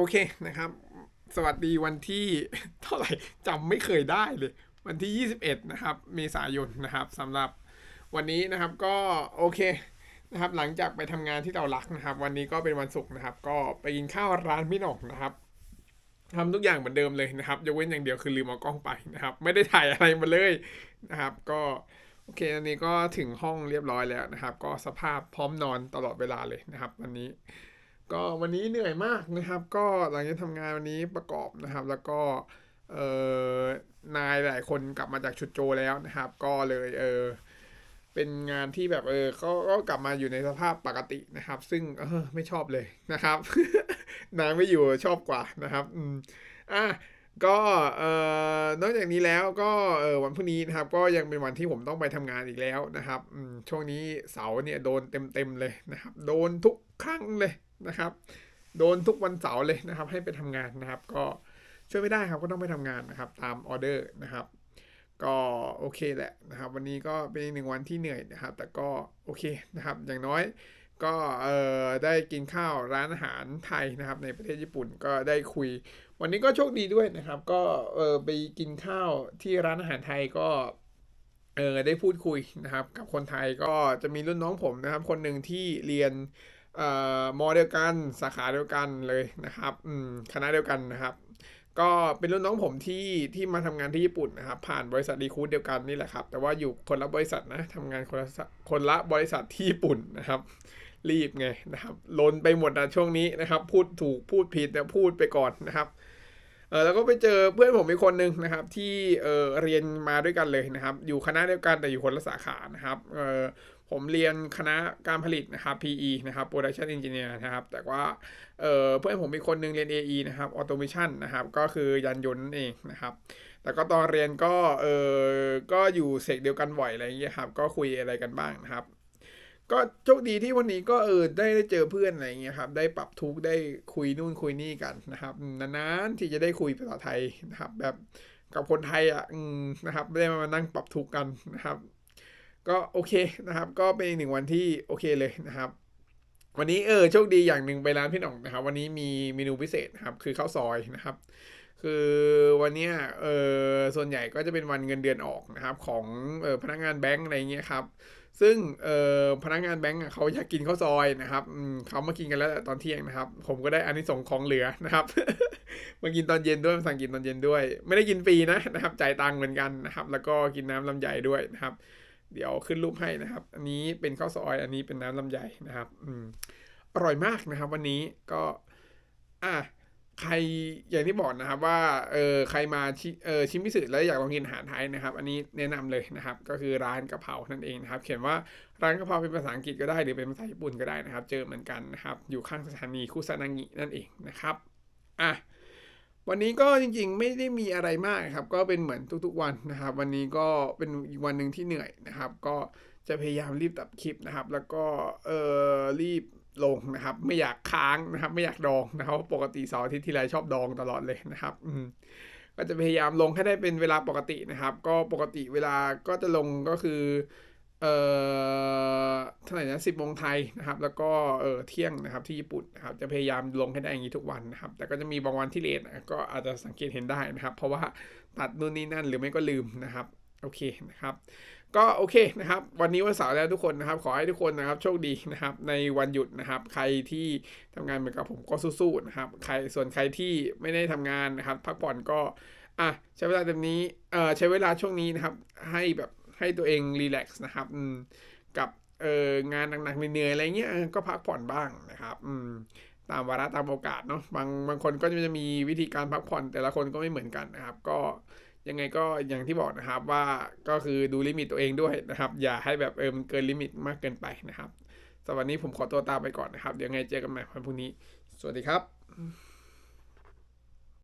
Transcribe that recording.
โอเคนะครับ สวัสดีวันที่เท่าไหร่จำไม่เคยได้เลย วันที่ 21 นะครับ เมษายนนะครับสำหรับวันนี้นะครับก็โอเคนะครับ หลังจากไปทำงานที่เรารักนะครับ วันนี้ก็เป็นวันศุกร์นะครับ ก็ไปกินข้าวร้านพี่หน่องนะครับทำทุกอย่างเหมือนเดิมเลยนะครับยกเว้นอย่างเดียวคือลืมเอากล้องไปนะครับ ไม่ได้ถ่ายอะไรมาเลยนะครับ ก็โอเคอันนี้ก็ถึงห้องเรียบร้อยแล้วนะครับ ก็สภาพพร้อมนอนตลอดเวลาเลยนะครับ วันนี้ ก็วันนี้เหนื่อยมากนะครับ ก็หลังจากทำงานวันนี้ประกอบนะครับ แล้วก็เออนายหลายคนกลับมาจากชุดโจแล้วนะครับ ก็เลยเออเป็นงานที่แบบเออเขาก็กลับมาอยู่ในสภาพปกตินะครับ ซึ่งเออไม่ชอบเลยนะครับ นายไม่อยู่ชอบกว่านะครับอืมอะก็เอ่อนอกจากนี้แล้วก็เออวันพรุ่งนี้นะครับ ก็ยังเป็นวันที่ผมต้องไปทำงานอีกแล้วนะครับอืมช่วงนี้เสาเนี่ยโดนเต็มๆเลยนะครับ โดนทุกครั้งเลย นะครับ โดนทุกวันเสาร์เลยนะครับ ให้ไปทำงานนะครับ ก็ช่วยไม่ได้ครับก็ต้องไปทำงานนะครับ ตามออเดอร์นะครับ ก็โอเคแหละนะครับ วันนี้ก็เป็นหนึ่งวันที่เหนื่อยนะครับ แต่ก็โอเคนะครับ อย่างน้อยก็เออได้กินข้าวร้านอาหารไทยนะครับ ในประเทศญี่ปุ่นก็ได้คุย วันนี้ก็โชคดีด้วยนะครับ ก็เออไปกินข้าวที่ร้านอาหารไทยก็เออได้พูดคุยนะครับ กับคนไทยก็จะมีรุ่นน้องผมนะครับ คนหนึ่งที่เรียน มอเดียวกันสาขาเดียวกันเลยนะครับอืมคณะเดียวกันนะครับ ก็เป็นรุ่นน้องผมที่ที่มาทำงานที่ญี่ปุ่นนะครับ ผ่านบริษัทดีคูดเดียวกันนี่แหละครับ แต่ว่าอยู่คนละบริษัทนะทำงานคนละคนละบริษัทที่ญี่ปุ่นนะครับ รีบไงนะครับลนไปหมดนะช่วงนี้นะครับ พูดถูกพูดผิดเนี่ยพูดไปก่อนนะครับเออแล้วก็ไปเจอเพื่อนผมอีกคนนึงนะครับ ที่เออเรียนมาด้วยกันเลยนะครับ อยู่คณะเดียวกันแต่อยู่คนละสาขานะครับเออ ผมเรียนคณะการผลิตนะครับ PE นะครับ Production Engineer นะครับ แต่ว่าเเพื่อนผมอีคนนึงเรียน AE นะครับ Automation นะครับ ก็คือยานยนต์นั่นเองนะครับ แต่ก็ตอนเรียนก็เออก็อยู่เซกเดียวกันบ่อยอะไรอย่างเงี้ยครับ ก็คุยอะไรกันบ้างนะครับ ก็โชคดีที่วันนี้ก็เออได้ได้เจอเพื่อนอะไรอย่างเงี้ยครับ ได้ปรับทุกได้คุยนู่นคุยนี่กันนะครับ นานๆที่จะได้คุยภาษาไทยนะครับ แบบกับคนไทยอะนะครับ ได้มานั่งปรับทุกกันนะครับ ก็โอเคนะครับ ก็เป็นอีกหนึ่งวันที่โอเคเลยนะครับวันนี้เออโชคดีอย่างหนึ่งไปร้านพี่หน่องนะครับ วันนี้มีเมนูพิเศษครับคือข้าวซอยนะครับ คือวันนี้เออส่วนใหญ่ก็จะเป็นวันเงินเดือนออกนะครับ ของเออพนักงานแบงก์อะไรเงี้ยครับซึ่งเออพนักงานแบงก์เขาอยากกินข้าวซอยนะครับเขามากินกันแล้วตอนเที่ยงนะครับ ผมก็ได้อานิสงส์ของเหลือนะครับ มากินตอนเย็นด้วยมาสั่งกินตอนเย็นด้วย ไม่ได้กินฟรีนะนะครับจ่ายตังค์เหมือนกันนะครับ แล้วก็กินน้ำลำไยด้วยนะครับ เดี๋ยวขึ้นรูปให้นะครับ อันนี้เป็นข้าวซอย อันนี้เป็นน้ำลำไยนะครับอืมอร่อยมากนะครับ วันนี้ก็ อะใครอย่างที่บอกนะครับว่าเออใครมาชิเออชิมพิสึแล้วอยากลองกินอาหารไทยนะครับ อันนี้แนะนำเลยนะครับ ก็คือร้านกะเพรานั่นเองนะครับ เขียนว่าร้านกะเพราเป็นภาษาอังกฤษก็ได้หรือเป็นภาษาญี่ปุ่นก็ได้นะครับ เจอเหมือนกันนะครับ อยู่ข้างสถานีคุซานางินั่นเองนะครับอะ วันนี้ก็จริงๆ ไม่ได้มีอะไรมากครับ ก็เป็นเหมือนทุกๆวันนะครับ วันนี้ก็เป็นอีกวันหนึ่งที่เหนื่อยนะครับ ก็จะพยายามรีบตัดคลิปนะครับ แล้วก็เออรีบลงนะครับ ไม่อยากค้างนะครับ ไม่อยากดองนะครับปกติเสาร์อาทิตย์ที่ไรชอบดองตลอดเลยนะครับ อืมก็จะพยายามลงให้ได้เป็นเวลาปกตินะครับ ก็ปกติเวลาก็จะลงก็คือ เอ่อเท่าไหร่นะสิบโมงไทยนะครับ แล้วก็เออเที่ยงนะครับที่ญี่ปุ่นนะครับจะพยายามลงให้ได้อย่างนี้ทุกวันนะครับ แต่ก็จะมีบางวันที่เลทนะก็อาจจะสังเกตเห็นได้นะครับ เพราะว่าตัดนู่นนี่นั่นหรือไม่ก็ลืมนะครับโอเคนะครับ ก็โอเคนะครับ วันนี้วันเสาร์แล้วทุกคนนะครับ ขอให้ทุกคนนะครับโชคดีนะครับ ในวันหยุดนะครับ ใครที่ทำงานเหมือนกับผมก็สู้ๆนะครับ ใครส่วนใครที่ไม่ได้ทำงานนะครับ พักผ่อนก็อะใช้เวลาเต็มนี้เอ่อใช้เวลาช่วงนี้นะครับ ให้แบบ ให้ตัวเองรีแลกซ์นะครับกับเอองานหนักๆเหนื่อยๆอะไรเงี้ยก็พักผ่อนบ้างนะครับตามวาระตามโอกาสเนาะบางบางคนก็จะมีวิธีการพักผ่อน แต่ละคนก็ไม่เหมือนกันนะครับ ก็ยังไงก็อย่างที่บอกนะครับว่าก็คือดูลิมิตตัวเองด้วยนะครับ อย่าให้แบบเออมันเกินลิมิตมากเกินไปนะครับสำหรับวันนี้ผมขอตัวตาไปก่อนนะครับเดี๋ยวไงเจอกันใหม่วันพรุ่งนี้ สวัสดีครับ